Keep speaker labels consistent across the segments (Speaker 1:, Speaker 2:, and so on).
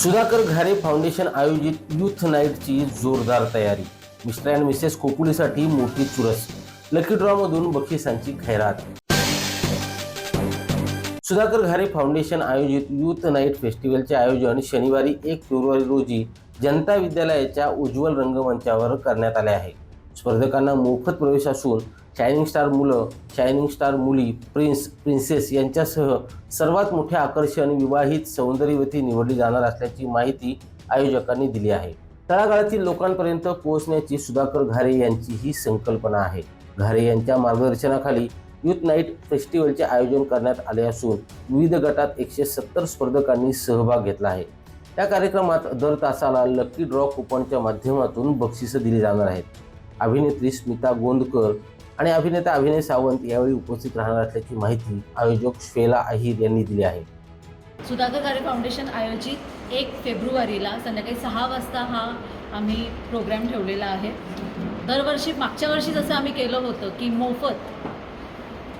Speaker 1: Sudhakar Ghare foundation आयोजित youth नाईटची जोरदार तयारी. मिस्टर अँड मिसेस कोकुलीसाठी मोठी चुरस. लकी ड्रॉमधून बक्षिसांची खैरात. सुधाकर घारे फाउंडेशन आयोजित युथ नाईट फेस्टिवलचे आयोजन शनिवारी एक फेब्रुवारी रोजी जनता विद्यालयाच्या उज्ज्वल रंगमंचावर करण्यात आले आहे. स्पर्धकांना मोफत प्रवेश असून शायनिंग स्टार मुलं शायनिंग स्टार मुली प्रिन्स प्रिन्सेस यांच्यासह सर्वात मोठे आकर्षण विवाहित सौंदर्यवती निवडली जाणार असल्याची माहिती आयोजकांनी दिली आहे. तळागाळातील लोकांपर्यंत पोहोचण्याची सुधाकर घारे यांची ही संकल्पना आहे. घारे यांच्या मार्गदर्शनाखाली युथ नाईट फेस्टिवलचे आयोजन करण्यात आले असून विविध गटात एकशे सत्तर स्पर्धकांनी सहभाग घेतला आहे. त्या कार्यक्रमात दर तासाला लकी ड्रॉ कुपनच्या माध्यमातून बक्षिसं दिली जाणार आहेत. अभिनेत्री स्मिता गोंदकर आणि अभिनेता अभिनय सावंत यावेळी उपस्थित राहणार असल्याची माहिती आयोजक श्वेला अहिर यांनी दिली आहे.
Speaker 2: सुधाकर गारे फाउंडेशन आयोजित एक फेब्रुवारीला संध्याकाळी सहा वाजता हा आम्ही प्रोग्राम ठेवलेला आहे. दरवर्षी मागच्या वर्षी जसं आम्ही केलं होतं की मोफत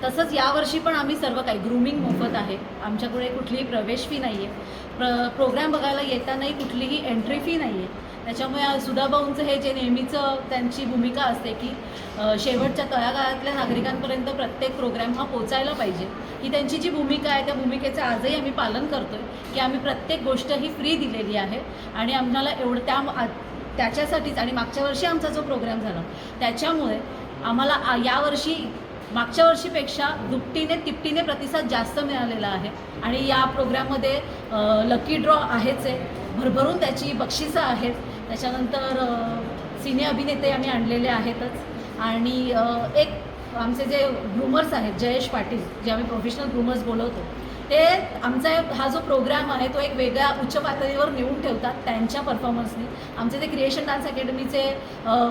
Speaker 2: तसंच यावर्षी पण आम्ही सर्व काही ग्रूमिंग मोफत आहे. आमच्याकडे कुठलीही प्रवेश फी नाही आहे प्र प्रोग्राम बघायला येतानाही कुठलीही एंट्री फी नाही आहे त्याच्यामुळे सुधाभाऊंचं हे जे नेहमीचं त्यांची भूमिका असते की शेवटच्या तळागाळातल्या नागरिकांपर्यंत प्रत्येक प्रोग्राम हा पोचायला पाहिजे. ही त्यांची जी भूमिका आहे त्या भूमिकेचं आजही आम्ही पालन करतो आहे की आम्ही प्रत्येक गोष्ट ही फ्री दिलेली आहे. आणि आम्हाला एवढं त्या आ- त्याच्यासाठीच आणि मागच्या वर्षी आमचा जो प्रोग्राम झाला त्याच्यामुळे आम्हाला यावर्षी मागच्या वर्षीपेक्षा दुपटीने तिपटीने प्रतिसाद जास्त मिळालेला आहे. आणि या प्रोग्राममध्ये लकी ड्रॉ आहेच आहे. भरभरून त्याची बक्षिसं आहेत. त्याच्यानंतर सिने अभिनेते आम्ही आणलेले आहेतच. आणि एक आमचे जे ग्रूमर्स आहेत जयेश पाटील जे आम्ही प्रोफेशनल ग्रूमर्स बोलवतो ते आमचा हा जो प्रोग्राम आहे तो एक वेगळ्या उच्च पातळीवर नेऊन ठेवतात त्यांच्या परफॉर्मन्सनी आमचे जे क्रिएशन डान्स अकॅडमीचे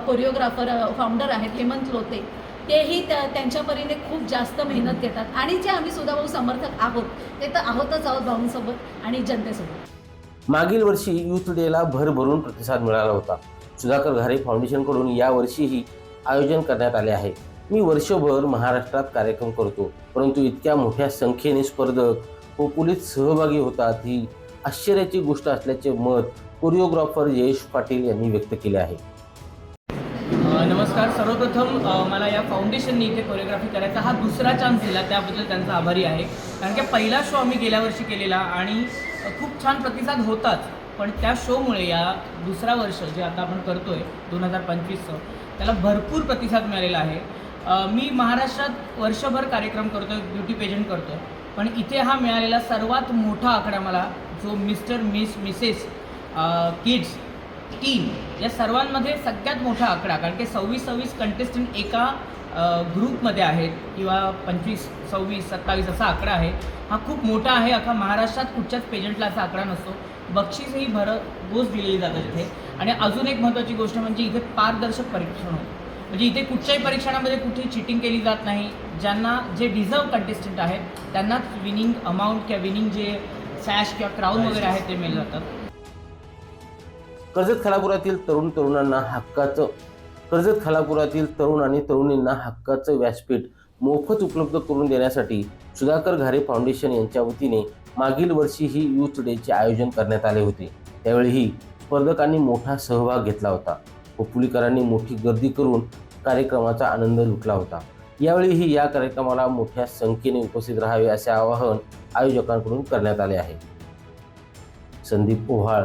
Speaker 2: कोरिओग्राफर फाउंडर आहेत हेमंत लोते तेही त्या त्यांच्या परीने खूप जास्त मेहनत घेतात. आणि जे आम्ही सुद्धा भाऊ समर्थक आहोत ते तर आहोतच आहोत भाऊंसोबत आणि जनतेसोबत.
Speaker 1: मागील वर्षी युथ डेला भरभरून प्रतिसाद मिळाला होता. सुधाकर घारे फाउंडेशनकडून यावर्षीही आयोजन करण्यात आले आहे. मी वर्षभर महाराष्ट्रात कार्यक्रम करतो परंतु इतक्या मोठ्या संख्येने स्पर्धक व पोलीस सहभागी होतात ही आश्चर्याची गोष्ट असल्याचे मत कोरिओग्राफर जयेश पाटील यांनी व्यक्त केले आहे.
Speaker 3: नमस्कार. सर्वप्रथम मला या फाउंडेशनने इथे कोरिओग्राफी करायचा हा दुसरा चान्स दिला त्याबद्दल त्यांचा आभारी आहे. कारण की पहिला शो आम्ही गेल्या वर्षी केलेला आणि खूप छान प्रतिसाद होताच. पण त्या शोमुळे या दुसरा वर्ष जे आता आपण करतो आहे दोन हजार पंचवीसचं त्याला भरपूर प्रतिसाद मिळालेला आहे. मी महाराष्ट्रात वर्षभर कार्यक्रम करतो आहे ब्युटी पेजंट करतो आहे पण इथे हा मिळालेला सर्वात मोठा आकडा मला जो mister miss Mrs kids team या सर्वांमध्ये सगळ्यात मोठा आकडा कारण की सव्वीस सव्वीस कंटेस्टंट एका ग्रुपमध्ये आहेत किंवा पंचवीस सव्वीस सत्तावीस असा आकडा आहे. हा खूप मोठा आहे. अख्खा महाराष्ट्रात कुठच्याच पेजंटला असा आकडा नसतो. बक्षीसही भरघोस दिलेली जातात इथे. आणि अजून एक महत्त्वाची गोष्ट म्हणजे इथे पारदर्शक परीक्षण होतं. म्हणजे इथे कुठच्याही परीक्षणामध्ये कुठेही चिटिंग केली जात नाही. ज्यांना जे डिझर्व कंटेस्टंट आहेत त्यांनाच विनिंग अमाऊंट किंवा विनिंग जे सॅश किंवा क्राऊन वगैरे आहेत ते मिळले जातात
Speaker 1: कर्जत खालापुरातील तरुण तरुणांना हक्काचं कर्जत खालापुरातील तरुण आणि तरुणींना हक्काचं व्यासपीठ मोफत उपलब्ध करून देण्यासाठी सुधाकर घारे फाउंडेशन यांच्या वतीने मागील वर्षीही यूथ डेचे आयोजन करण्यात आले होते. त्यावेळीही स्पर्धकांनी मोठा सहभाग घेतला होता. व पुलीकरांनी मोठी गर्दी करून कार्यक्रमाचा आनंद लुटला होता. यावेळीही या कार्यक्रमाला मोठ्या संख्येने उपस्थित राहावे असे आवाहन आयोजकांकडून करण्यात आले आहे. संदीप ओव्हाळ